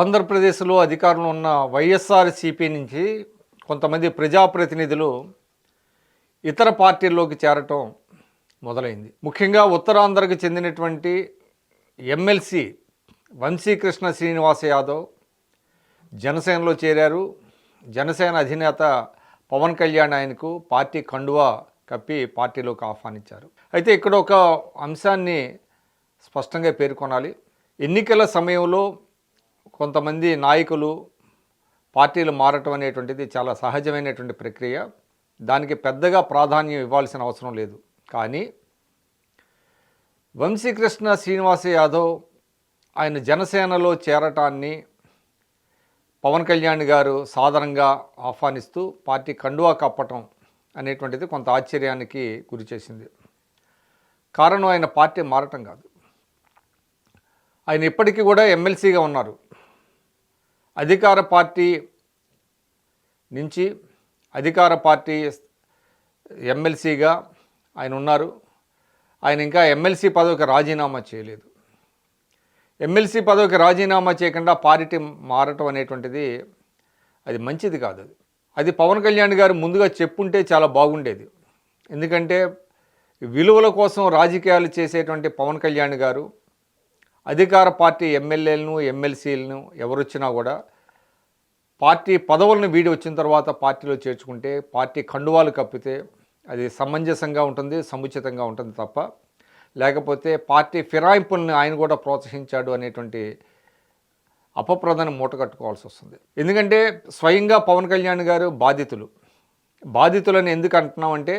ఆంధ్రప్రదేశ్లో అధికారంలో ఉన్న వైఎస్ఆర్సీపీ నుంచి కొంతమంది ప్రజాప్రతినిధులు ఇతర పార్టీల్లోకి చేరటం మొదలైంది. ముఖ్యంగా ఉత్తరాంధ్రకు చెందినటువంటి ఎమ్మెల్సీ వంశీకృష్ణ శ్రీనివాస యాదవ్ జనసేనలో చేరారు. జనసేన అధినేత పవన్ కళ్యాణ్ ఆయనకు పార్టీ కండువా కప్పి పార్టీలోకి ఆహ్వానించారు. అయితే ఇక్కడ ఒక అంశాన్ని స్పష్టంగా పేర్కొనాలి. ఎన్నికల సమయంలో కొంతమంది నాయకులు పార్టీలు మారటం అనేటువంటిది చాలా సహజమైనటువంటి ప్రక్రియ. దానికి పెద్దగా ప్రాధాన్యం ఇవ్వాల్సిన అవసరం లేదు. కానీ వంశీకృష్ణ శ్రీనివాస యాదవ్ ఆయన జనసేనలో చేరటాన్ని పవన్ కళ్యాణ్ గారు సాధారణంగా ఆహ్వానిస్తూ పార్టీ కండువా కప్పటం అనేటువంటిది కొంత ఆశ్చర్యానికి గురి చేసింది. కారణం ఆయన పార్టీ మారటం కాదు. ఆయన ఇప్పటికీ కూడా ఎమ్మెల్సీగా ఉన్నారు. అధికార పార్టీ నుంచి అధికార పార్టీ ఎమ్మెల్సీగా ఆయన ఉన్నారు. ఆయన ఇంకా ఎమ్మెల్సీ పదవికి రాజీనామా చేయలేదు. ఎమ్మెల్సీ పదవికి రాజీనామా చేయకుండా పార్టీ మారటం అనేటువంటిది అది మంచిది కాదు అది. అది పవన్ కళ్యాణ్ గారు ముందుగా చెప్పుంటే చాలా బాగుండేది. ఎందుకంటే విలువల కోసం రాజకీయాలు చేసేటువంటి పవన్ కళ్యాణ్ గారు అధికార పార్టీ ఎమ్మెల్యేలను ఎమ్మెల్సీలను ఎవరొచ్చినా కూడా పార్టీ పదవులను వీడి వచ్చిన తర్వాత పార్టీలో చేర్చుకుంటే పార్టీ కండువాలు కప్పితే అది సమంజసంగా ఉంటుంది సముచితంగా ఉంటుంది తప్ప లేకపోతే పార్టీ ఫిరాయింపుల్ని ఆయన కూడా ప్రోత్సహించాడు అనేటువంటి అపప్రదను మూట కట్టుకోవాల్సి వస్తుంది. ఎందుకంటే స్వయంగా పవన్ కళ్యాణ్ గారు బాధితులు. బాధితులని ఎందుకు అంటున్నామంటే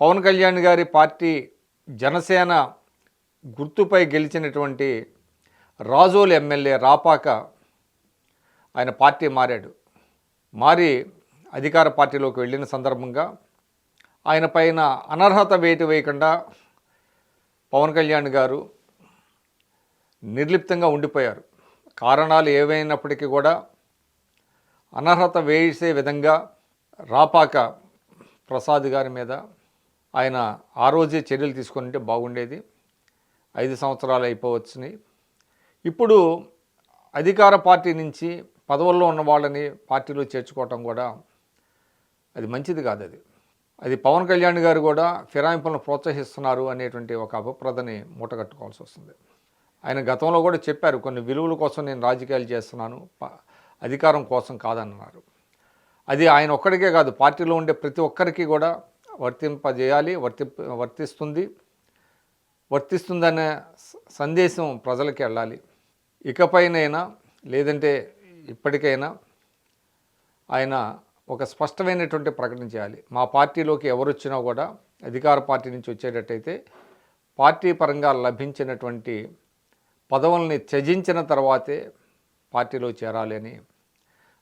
పవన్ కళ్యాణ్ గారి పార్టీ జనసేన గుర్తుపై గెలిచినటువంటి రాజోలు ఎమ్మెల్యే రాపాక ఆయన పార్టీ మారాడు. మారి అధికార పార్టీలోకి వెళ్ళిన సందర్భంగా ఆయన పైన అనర్హత వేటు వేయకుండా పవన్ కళ్యాణ్ గారు నిర్లిప్తంగా ఉండిపోయారు. కారణాలు ఏవైనప్పటికీ కూడా అనర్హత వేసే విధంగా రాపాక ప్రసాద్ గారి మీద ఆయన ఆ రోజే చర్యలు తీసుకుంటే బాగుండేది. ఐదు సంవత్సరాలు అయిపోవచ్చుని. ఇప్పుడు అధికార పార్టీ నుంచి పదవుల్లో ఉన్న వాళ్ళని పార్టీలో చేర్చుకోవటం కూడా అది మంచిది కాదు అది. అది పవన్ కళ్యాణ్ గారు కూడా ఫిరాయింపులను ప్రోత్సహిస్తున్నారు అనేటువంటి ఒక అపప్రదని మూటగట్టుకోవాల్సి వస్తుంది. ఆయన గతంలో కూడా చెప్పారు కొన్ని విలువల కోసం నేను రాజకీయాలు చేస్తున్నాను ప- అధికారం కోసం కాదన్నారు. అది ఆయన ఒక్కడికే కాదు పార్టీలో ఉండే ప్రతి ఒక్కరికి కూడా వర్తింపజేయాలి వర్తి వర్తిస్తుంది. వర్తిస్తుందనే సందేశం ప్రజలకి వెళ్ళాలి. ఇకపైనైనా లేదంటే ఇప్పటికైనా ఆయన ఒక స్పష్టమైనటువంటి ప్రకటన చేయాలి. మా పార్టీలోకి ఎవరు వచ్చినా కూడా అధికార పార్టీ నుంచి వచ్చేటట్టయితే పార్టీ పరంగా లభించినటువంటి పదవుల్ని త్యజించిన తర్వాతే పార్టీలో చేరాలి అని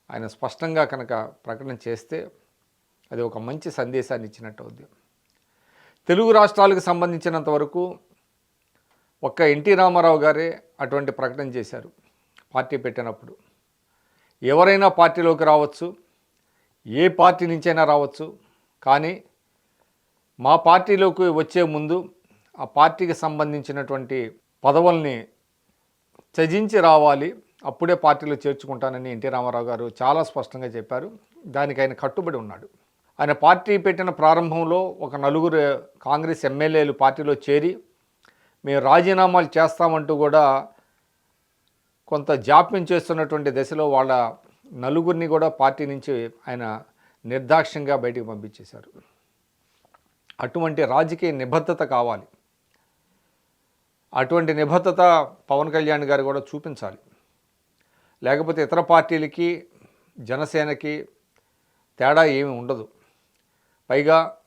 ఆయన స్పష్టంగా కనుక ప్రకటన చేస్తే అది ఒక మంచి సందేశాన్ని ఇచ్చినట్టు అవుద్ది. తెలుగు రాష్ట్రాలకు సంబంధించినంత వరకు ఒక్క ఎన్టీ రామారావు గారే అటువంటి ప్రకటన చేశారు పార్టీ పెట్టినప్పుడు. ఎవరైనా పార్టీలోకి రావచ్చు ఏ పార్టీ నుంచైనా రావచ్చు కానీ మా పార్టీలోకి వచ్చే ముందు ఆ పార్టీకి సంబంధించినటువంటి పదవుల్ని త్యజించి రావాలి అప్పుడే పార్టీలో చేర్చుకుంటానని ఎన్టీ రామారావు గారు చాలా స్పష్టంగా చెప్పారు. దానికి ఆయన కట్టుబడి ఉన్నాడు. ఆయన పార్టీ పెట్టిన ప్రారంభంలో ఒక నలుగురు కాంగ్రెస్ ఎమ్మెల్యేలు పార్టీలో చేరి మేము రాజీనామాలు చేస్తామంటూ కూడా కొంత జాప్యం చేస్తున్నటువంటి దశలో వాళ్ళ నలుగురిని కూడా పార్టీ నుంచి ఆయన నిర్దాక్ష్యంగా బయటికి పంపించేశారు. అటువంటి రాజకీయ నిబద్ధత కావాలి. అటువంటి నిబద్ధత పవన్ కళ్యాణ్ గారు కూడా చూపించాలి. లేకపోతే ఇతర పార్టీలకి జనసేనకి తేడా ఏమి ఉండదు. పైగా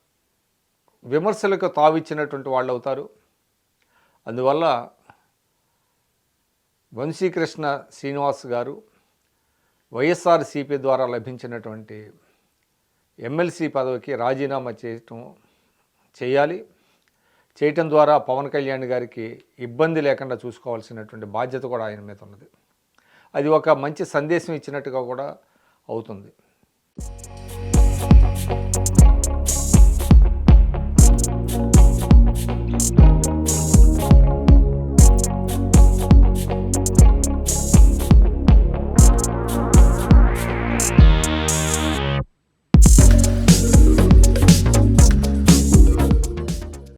విమర్శలకు తావిచ్చినటువంటి వాళ్ళు అవుతారు అందువల్ల వంశీకృష్ణ శ్రీనివాస్ గారు వైఎస్ఆర్సీపీ ద్వారా లభించినటువంటి ఎమ్మెల్సీ పదవికి రాజీనామా చేయటం చేయాలి. చేయటం ద్వారా పవన్ కళ్యాణ్ గారికి ఇబ్బంది లేకుండా చూసుకోవాల్సినటువంటి బాధ్యత కూడా ఆయన మీద ఉన్నది. అది ఒక మంచి సందేశం ఇచ్చినట్టుగా కూడా అవుతుంది.